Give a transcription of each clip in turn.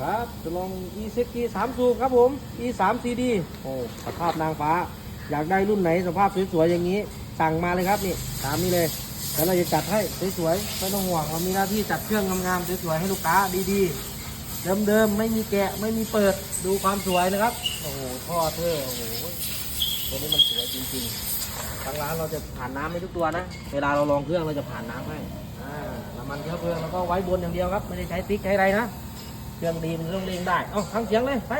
ครับจะลอง e s g 3สูบครับผม e 3 cd โอ้สภาพนางฟ้า อยากได้รุ่นไหนสภาพสวยๆอย่างนี้ สั่งมาเลยครับนี่ตามนี้เลยแล้วเราจะจัดให้สวยๆไม่ต้องห่วงเรามีหน้าที่จัดเครื่องงามๆสวยๆให้ลูกค้าดีๆ เดิมๆไม่มีแกะไม่มีเปิดดูความสวยนะครับ โอ้โหท่อเธอโอ้โหตัวนี้มันสวยจริงๆทางร้านเราจะผ่านน้ำให้ทุกตัวนะ เวลาเราลองเครื่องเราจะผ่านน้ำให้อ่าน้ำมันเชื้อเพลิงแล้วก็ไว้บนอย่างเดียวครับ ไม่ได้ใช้ติ๊กใช้อะไรนะ รื่องดีมันเครื่องเร่งได้ เอ้าทั้งเสียงเลย ไป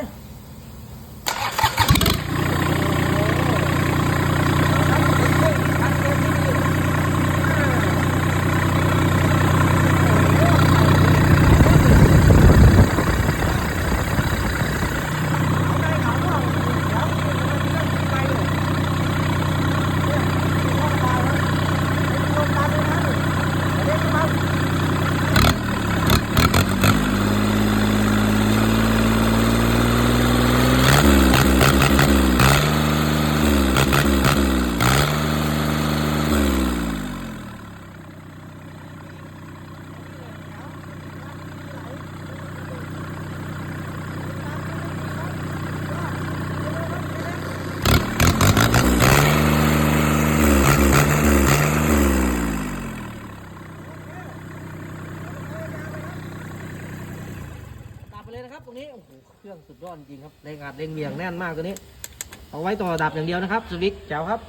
เลยนะครับตรงนี้โอ้โหเครื่องสุดยอดจริงครับเร่งอัดเร่งเบี่ยงแน่นมากตัวนี้ เอาไว้ต่อดับอย่างเดียวนะครับสวิตช์แจ๋วครับ